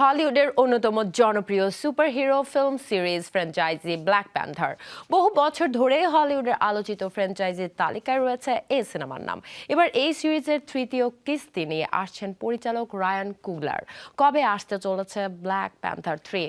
হলিউডের অন্যতম জনপ্রিয় superhero film series franchise Black Panther বহু বছর ধরে হলিউডের আলোচিত ফ্র্যাঞ্চাইজির তালিকায় রয়েছে এই সিনেমার নাম। এবার এই সিরিজের তৃতীয় কিস্তি নিয়ে আসছেন পরিচালক রায়ান কুগলার কবে আসতে চলেছে ব্ল্যাক প্যান্থার থ্রি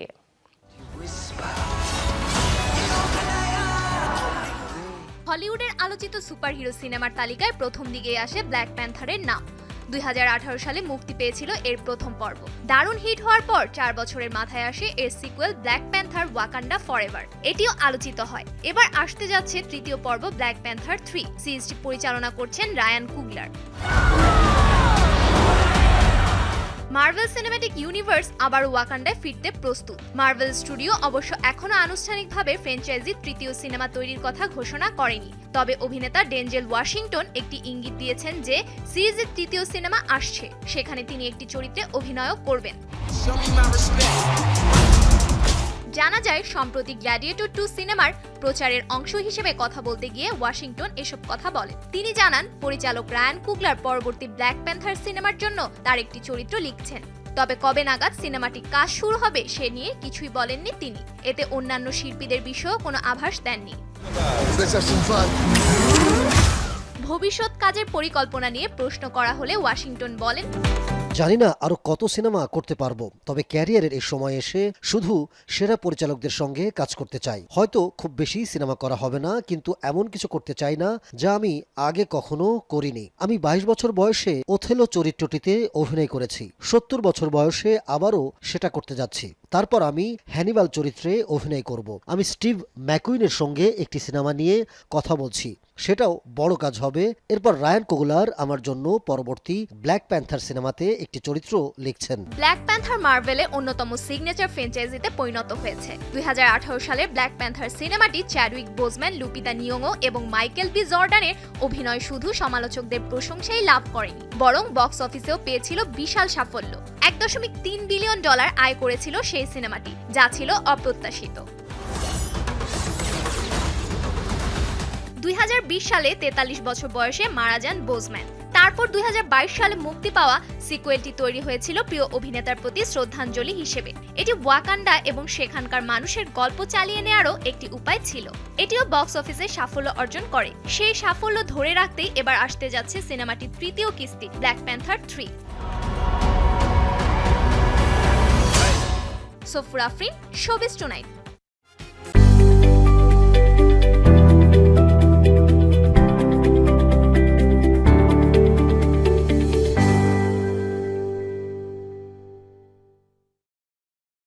হলিউডের আলোচিত সুপারহিরো সিনেমার তালিকায় প্রথম দিকে আসে ব্ল্যাক প্যান্থারের নাম। দুই হাজার আঠারো সালে মুক্তি পেয়েছিল এর প্রথম পর্ব। দারুণ হিট হওয়ার পর চার বছরের মাথায় আসে এর sequel Black Panther Wakanda forever এটিও আলোচিত হয়। এবার আসতে যাচ্ছে তৃতীয় পর্ব ব্ল্যাক প্যান্থার থ্রি সিরিজটি পরিচালনা করছেন Ryan Coogler. Marvel cinematic universe আবার ওয়াকান্ডায় ফিরতে প্রস্তুত। মার্ভেল স্টুডিও অবশ্য এখনও আনুষ্ঠানিকভাবে ফ্র্যাঞ্চাইজির তৃতীয় সিনেমা তৈরির কথা ঘোষণা করেনি। তবে অভিনেতা ডেঞ্জেল ওয়াশিংটন একটি ইঙ্গিত দিয়েছেন যে সিরিজের তৃতীয় সিনেমা আসছে। সেখানে তিনি একটি চরিত্রে অভিনয়ও করবেন। জানা যায়, সম্প্রতি গ্ল্যাডিয়েটর টু সিনেমার প্রচারের অংশ হিসেবে কথা বলতে গিয়ে ওয়াশিংটন এসব কথা বলেন। তিনি জানান, পরিচালক রায়ান কুগলার পরবর্তী ব্ল্যাক প্যান্থার সিনেমার জন্য তার একটি চরিত্র লিখছেন। তবে কবে নাগাদ সিনেমাটি কাজ শুরু হবে সে নিয়ে কিছুই বলেননি তিনি। এতে অন্যান্য শিল্পীদের বিষয়েও কোনো আভাস দেননি. ভবিষ্যৎ কাজের পরিকল্পনা নিয়ে প্রশ্ন করা হলে ওয়াশিংটন বলেন জানি না আরও কত সিনেমা করতে পারব, তবে ক্যারিয়ারের এই সময় এসে শুধু সেরা পরিচালকদের সঙ্গে কাজ করতে চাই। হয়তো খুব বেশি সিনেমা করা হবে না, কিন্তু এমন কিছু করতে চাই না যা আমি আগে কখনো করিনি। আমি বাইশ বছর বয়সে ওথেলো চরিত্রটিতে অভিনয় করেছি। সত্তর বছর বয়সে আবারও সেটা করতে যাচ্ছি। তারপর আমি হ্যানিবাল চরিত্রে অভিনয় করব। আমি স্টিভ ম্যাকুইনের সঙ্গে একটি সিনেমা নিয়ে কথা বলছি। সেটাও বড় কাজ হবে। এরপর রায়ান কোগুলার আমার জন্য পরবর্তী ব্ল্যাক প্যান্থার সিনেমাতে একটি চরিত্র লিখছেন। ব্ল্যাক প্যান্থার মার্ভেলে অন্যতম সিগনেচার ফ্র্যাঞ্চাইজিতে পরিণত হয়েছে। দু হাজার আঠারো সালে ব্ল্যাক প্যান্থার সিনেমাটি চ্যাডউইক বোজম্যান, লুপিতা নিয়ংও এবং মাইকেল বি জর্ডানের অভিনয় শুধু সমালোচকদের প্রশংসাই লাভ করেনি, বরং বক্স অফিসেও পেয়েছিল বিশাল সাফল্য। এক দশমিক তিন বিলিয়ন ডলার আয় করেছিল সেই সিনেমাটি, যা ছিল অপ্রত্যাশিত। দুই হাজার বিশ সালে তেতাল্লিশ বছর বয়সে মারা যান বোজম্যান। তারপর দুই হাজার বাইশ সালে মুক্তি পাওয়া সিকুয়েলটি তৈরি হয়েছিল প্রিয় অভিনেতার প্রতি শ্রদ্ধাঞ্জলি হিসেবে। এটি ওয়াকান্ডা এবং সেখানকার মানুষের গল্প চালিয়ে নেওয়ারও একটি উপায় ছিল। এটিও বক্স অফিসে সাফল্য অর্জন করে। সেই সাফল্য ধরে রাখতেই এবার আসতে যাচ্ছে সিনেমাটির তৃতীয় কিস্তি, Black Panther three. Sofur Afrin showbiz tonight.